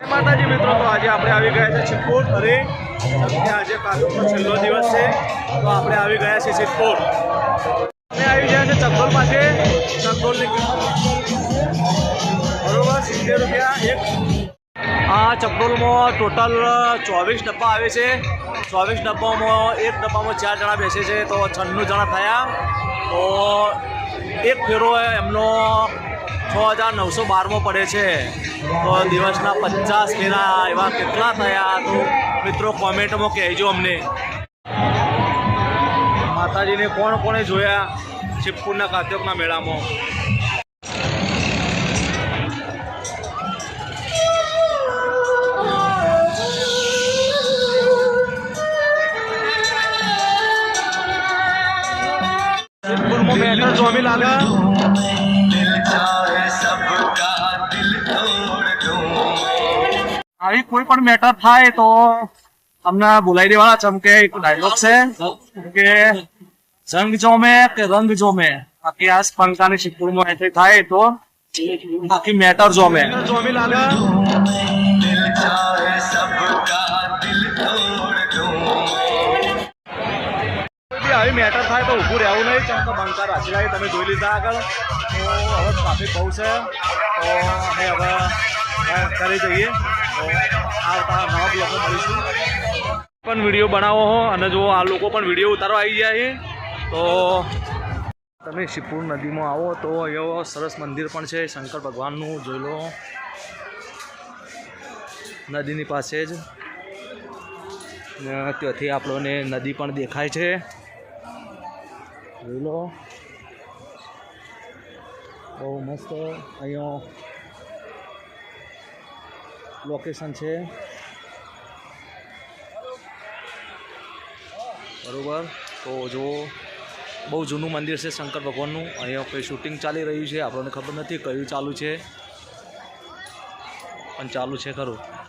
માતાજી મિત્રો, તો આજે આપણે આવી ગયા છે સિદ્ધપુર અને આજે કાર્યક્રમનો છેલ્લો દિવસ છે, તો આપણે આવી ગયા છે સિદ્ધપુર અમે આવી ગયા છે ચકડોલ પાસે. ચકડોલની બરોબર, સિત્તેર રૂપિયા એક. આ ચકડોલમાં ટોટલ ચોવીસ ડબ્બા આવે છે. ચોવીસ ડબ્બામાં, એક ડબ્બામાં ચાર જણા બેસે છે, તો છન્નું જણા થયા. તો એક ફેરો એમનો છ હજાર નવસો બારમાં પડે છે. તો દિવસના પચાસ ફેરા એવા કેટલા થયા તો મિત્રો કોમેન્ટમાં કહેજો અમને. માતાજીને કોણ કોણે જોયા શિવપુરના કાર્તિકના મેળામાં? શિવપુરમાં મેટર જોમી લાગે આવી કોઈ પણ મેટર થાય તો તમને બોલાવી દેવાના. ચમકે એક ડાયલોગ છે, કે જંગ જોમે કે રંગ જોમે. બાકી આ સ્પંકાની શિકુરમાં એન્ટ્રી થાય તો બાકી મેટર જોમે. આવી મેટર થાય તો ઊભું રહેવું નહીં. ચમ તો બંકા રાખી તમે જોઈ લીધા આગળ. તો હવે ટ્રાફિક બહુ છે. તો અમે હવે કરી જઈએ આવતા નવા બ્લોગમાં મળીશું. પણ વીડિયો બનાવો હો અને જો આ લોકો પણ વીડિયો ઉતારવા આવી ગયા છે, તો તમે શિવપુર નદીમાં આવો તો એવો સરસ મંદિર પણ છે, શંકર ભગવાનનું જોઈ લો. નદીની પાસે જ. ત્યાંથી આપણને નદી પણ દેખાય છે. જોઈ લો. બહુ મસ્ત અહીંયા લોકેશન છે. બરોબર. તો જો, બહુ જૂનું મંદિર છે શંકર ભગવાનનું. અહીંયા કોઈ શૂટિંગ ચાલી રહ્યું છે, આપણને ખબર નથી કયું ચાલુ છે. પણ ચાલુ છે ખરું.